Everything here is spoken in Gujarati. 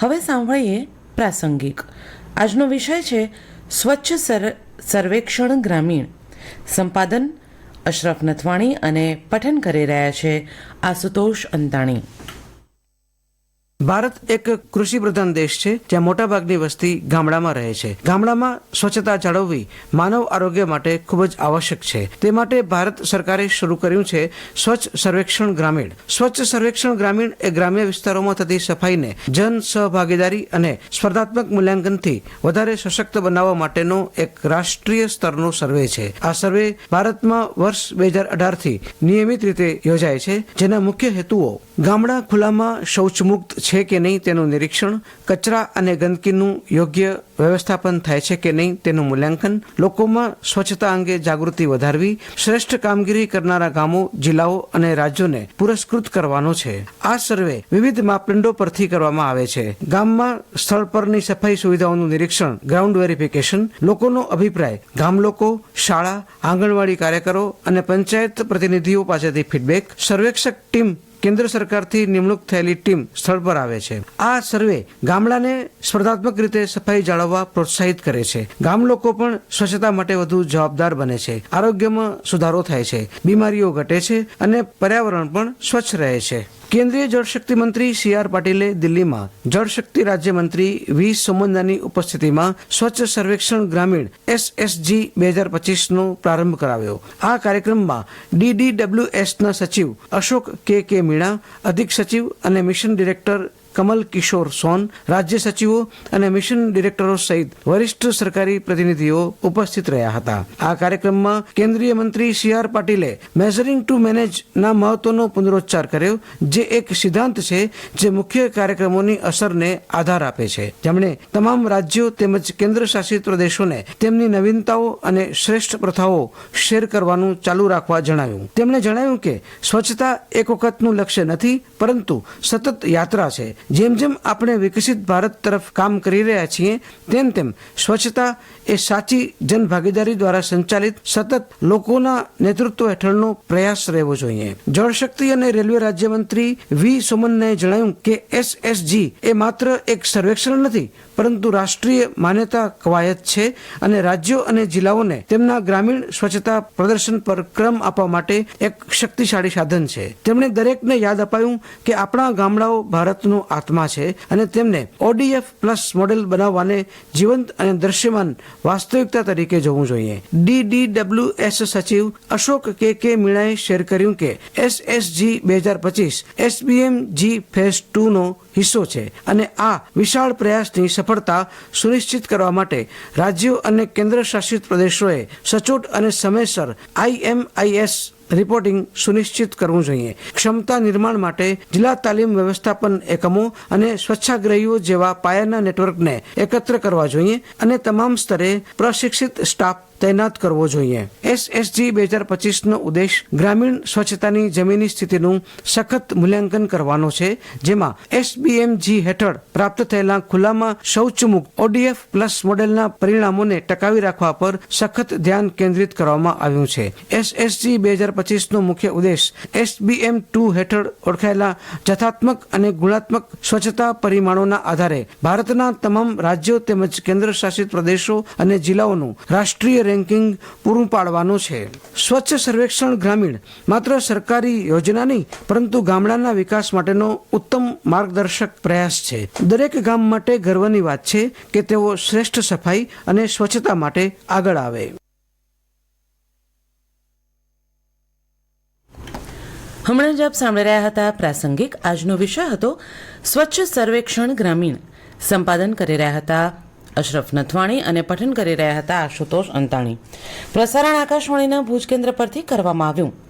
હવે સાંભળીએ પ્રાસંગિક. આજનો વિષય છે, સ્વચ્છ સર, સર્વેક્ષણ ગ્રામીણ. સંપાદન અશરફ નથવાણી અને પઠન કરી રહ્યા છે આશુતોષ અંતાણી. ભારત એક કૃષિ પ્રધાન દેશ છે, જ્યાં મોટાભાગની વસ્તી ગામડામાં રહે છે. ગામડામાં સ્વચ્છતા જાળવવી માનવ આરોગ્ય માટે ખૂબ જ આવશ્યક છે. તે માટે ભારત સરકારે શરૂ કર્યું છે સ્વચ્છ સર્વેક્ષણ ગ્રામીણ. સ્વચ્છ સર્વેક્ષણ ગ્રામીણ એ ગ્રામ્ય વિસ્તારોમાં થતી સફાઈને જન સહભાગીદારી અને સ્પર્ધાત્મક મૂલ્યાંકનથી વધારે સશક્ત બનાવવા માટેનો એક રાષ્ટ્રીય સ્તરનો સર્વે છે. આ સર્વે ભારતમાં વર્ષ બે હજાર અઢારથી નિયમિત રીતે યોજાય છે, જેના મુખ્ય હેતુઓ ગામડા ખુલ્લામાં શૌચમુક્ત છે કે નહીં તેનું નિરીક્ષણ, કચરા અને ગંદકીનું યોગ્ય વ્યવસ્થાપન થાય છે કે નહીં તેનું મૂલ્યાંકન, લોકોમાં સ્વચ્છતા અંગે જાગૃતિ વધારવી, શ્રેષ્ઠ કામગીરી કરનારા ગામો, જિલ્લાઓ અને રાજ્યોને પુરસ્કૃત કરવાનો છે. આ સર્વે વિવિધ માપદંડો પરથી કરવામાં આવે છે. ગામમાં સ્થળ પરની સફાઈ સુવિધાઓનું નિરીક્ષણ, ગ્રાઉન્ડ વેરિફિકેશન, લોકોનો અભિપ્રાય, ગામ લોકો, શાળા, આંગણવાડી કાર્યકરો અને પંચાયત પ્રતિનિધિઓ પાસેથી ફીડબેક, સર્વેક્ષક ટીમ કેન્દ્ર સરકારથી નિમણૂક થયેલી ટીમ સ્થળ પર આવે છે. આ સર્વે ગામડાને સ્પર્ધાત્મક રીતે સફાઈ જાળવવા પ્રોત્સાહિત કરે છે. ગામ લોકો પણ સ્વચ્છતા માટે વધુ જવાબદાર બને છે. આરોગ્યમાં સુધારો થાય છે. બીમારીઓ ઘટે છે અને પર્યાવરણ પણ સ્વચ્છ રહે છે. કેન્દ્રીય જળશક્તિ મંત્રી સી આર પાટીલે દિલ્હીમાં જળશક્તિ રાજ્યમંત્રી વી સોમંદાની ઉપસ્થિતિમાં સ્વચ્છ સર્વેક્ષણ ગ્રામીણ એસએસજી બે હજાર પચીસનો પ્રારંભ કરાવ્યો. આ કાર્યક્રમમાં ડીડીડબ્લ્યુએસના સચિવ અશોક કે કે મીણા, અધિક સચિવ અને મિશન ડિરેક્ટર કમલ કિશોર સોન, રાજ્ય સચિવો અને મિશન ડિરેક્ટરો સહિત વરિષ્ઠ સરકારી પ્રતિનિધિઓ ઉપસ્થિત રહ્યા હતા. આ કાર્યક્રમમાં કેન્દ્રીય મંત્રી સી આર પાટીલે મેઝરિંગ ટુ મેનેજ ના મહત્વનો પુનરોચ્ચાર કર્યો, જે એક સિદ્ધાંત છે જે મુખ્ય કાર્યક્રમોની અસરને આધાર આપે છે. જેમણે તમામ રાજ્યો તેમજ કેન્દ્ર શાસિત પ્રદેશોને તેમની નવીનતાઓ અને શ્રેષ્ઠ પ્રથાઓ શેર કરવાનું ચાલુ રાખવા જણાવ્યું. તેમણે જણાવ્યું કે સ્વચ્છતા એક વખતનું લક્ષ્ય નથી, પરંતુ સતત યાત્રા છે. જેમ જેમ આપણે વિકસિત ભારત તરફ કામ કરી રહ્યા છીએ, તેમ તેમ સ્વચ્છતા એ સાચી જનભાગીદારી દ્વારા સંચાલિત સતત લોકોના નેતૃત્વ હેઠળનો પ્રયાસ રહેવો જોઈએ. જળશક્તિ અને રેલવે રાજ્યમંત્રી વી. સોમનને જણાવ્યું કે એસએસજી એ માત્ર એક સર્વેક્ષણ નથી, પરંતુ રાષ્ટ્રીય માન્યતા કવાયત છે અને રાજ્યો અને જિલ્લાઓને તેમના ગ્રામીણ સ્વચ્છતા પ્રદર્શન પર ક્રમ આપવા માટે એક શક્તિશાળી સાધન છે. તેમણે દરેકને યાદ અપાયું કે આપણા ગામડાઓ ભારતનો આત્મા છે અને તેમને ઓડીએફ પ્લસ મોડેલ બનાવવાને જીવંત અને દ્રશ્યમાન વાસ્તવિકતા તરીકે જોવું જોઈએ. ડીડીડબ્લ્યુએસ સચિવ અશોક કે કે મીણાએ શેર કર્યું કે એસએસજી બે હજાર પચીસ એસબીએમ જી ફેઝ ટુ નો હિસ્સો છે અને આ વિશાળ પ્રયાસની સફળતા સુનિશ્ચિત કરવા માટે રાજ્યો અને કેન્દ્ર શાસિત પ્રદેશોએ સચોટ અને સમયસર આઈએમઆઈએસ રિપોર્ટિંગ સુનિશ્ચિત કરવું જોઈએ. ક્ષમતા નિર્માણ માટે જિલ્લા તાલીમ વ્યવસ્થાપન એકમો અને સ્વચ્છાગ્રહીઓ જેવા પાયાના નેટવર્કને એકત્ર કરવા જોઈએ અને તમામ સ્તરે પ્રશિક્ષિત સ્ટાફ તૈનાત કરવો જોઈએ. એસએસજી બે હજાર પચીસનો ઉદ્દેશ ગ્રામીણ સ્વચ્છતાની જમીની સ્થિતિનું સખત મૂલ્યાંકન કરવાનો છે, જેમાં એસબીએમજી હેઠળ પ્રાપ્ત થયેલા ખુલ્લામાં શૌચમુક્ત ઓડીએફ પ્લસ મોડેલના પરિણામોને ટકાવી રાખવા પર સખત ધ્યાન કેન્દ્રિત કરવામાં આવ્યું છે. એસએસજી બે હજાર પચીસનો મુખ્ય ઉદ્દેશ એસબીએમ ટુ હેઠળ ઓળખાયેલા જથાત્મક અને ગુણાત્મક સ્વચ્છતા પરિમાણોના આધારે ભારતના તમામ રાજ્યો તેમજ કેન્દ્ર શાસિત પ્રદેશો અને જિલ્લાઓનું રાષ્ટ્રીય રેન્કિંગ પૂરું પાડવાનું છે. સ્વચ્છ સર્વેક્ષણ ગ્રામીણ માત્ર સરકારી યોજના નહીં, પરંતુ ગામડાના વિકાસ માટેનો ઉત્તમ માર્ગદર્શક પ્રયાસ છે. દરેક ગામ માટે ગર્વની વાત છે કે તેઓ શ્રેષ્ઠ સફાઈ અને સ્વચ્છતા માટે આગળ આવે. હમણાં જ આપ સાંભળી રહ્યા હતા પ્રાસંગિક. આજનો વિષય હતો સ્વચ્છ સર્વેક્ષણ ગ્રામીણ. સંપાદન કરી રહ્યા હતા અશરફ નથવાણી અને પઠન કરી રહ્યા હતા આશુતોષ અંતાણી. પ્રસારણ આકાશવાણીના ભુજ કેન્દ્ર પરથી કરવામાં આવ્યું.